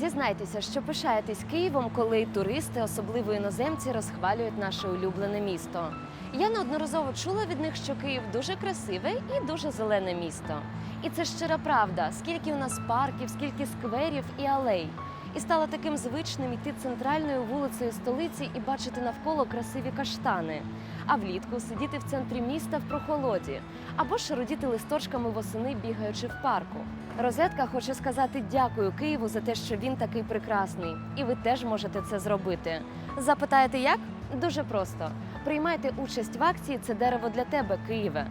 Зізнайтеся, що пишаєтесь Києвом, коли туристи, особливо іноземці, розхвалюють наше улюблене місто. Я неодноразово чула від них, що Київ дуже красиве і дуже зелене місто. І це щира правда, скільки у нас парків, скільки скверів і алей. І стало таким звичним йти центральною вулицею столиці і бачити навколо красиві каштани. А влітку сидіти в центрі міста в прохолоді, або ж родіти листочками восени, бігаючи в парку. Розетка хоче сказати дякую Києву за те, що він такий прекрасний, і ви теж можете це зробити. Запитаєте, як? Дуже просто. Приймайте участь в акції Це дерево для тебе, Києве.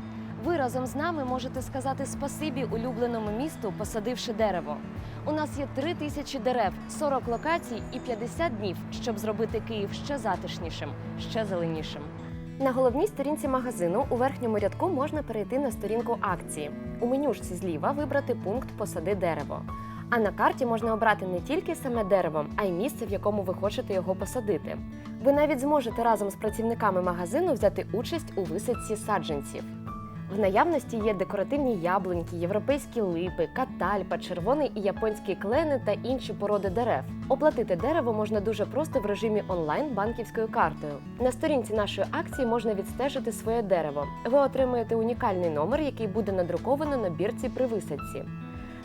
Ви разом з нами можете сказати спасибі улюбленому місту, посадивши дерево. У нас є три тисячі дерев, 40 локацій і 50 днів, щоб зробити Київ ще затишнішим, ще зеленішим. На головній сторінці магазину у верхньому рядку можна перейти на сторінку акції. У менюшці зліва вибрати пункт Посади дерево. А на карті можна обрати не тільки саме дерево, а й місце, в якому ви хочете його посадити. Ви навіть зможете разом з працівниками магазину взяти участь у висадці саджанців. В наявності є декоративні яблуньки, європейські липи, катальпа, червоний і японський клени та інші породи дерев. Оплатити дерево можна дуже просто в режимі онлайн банківською картою. На сторінці нашої акції можна відстежити своє дерево. Ви отримаєте унікальний номер, який буде надруковано на бірці при висадці.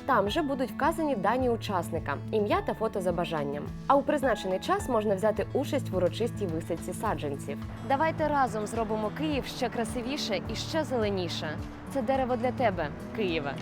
Там же будуть вказані дані учасника, ім'я та фото за бажанням. А у призначений час можна взяти участь в урочистій висадці саджанців. Давайте разом зробимо Київ ще красивіше і ще зеленіше. Це дерево для тебе, Києве.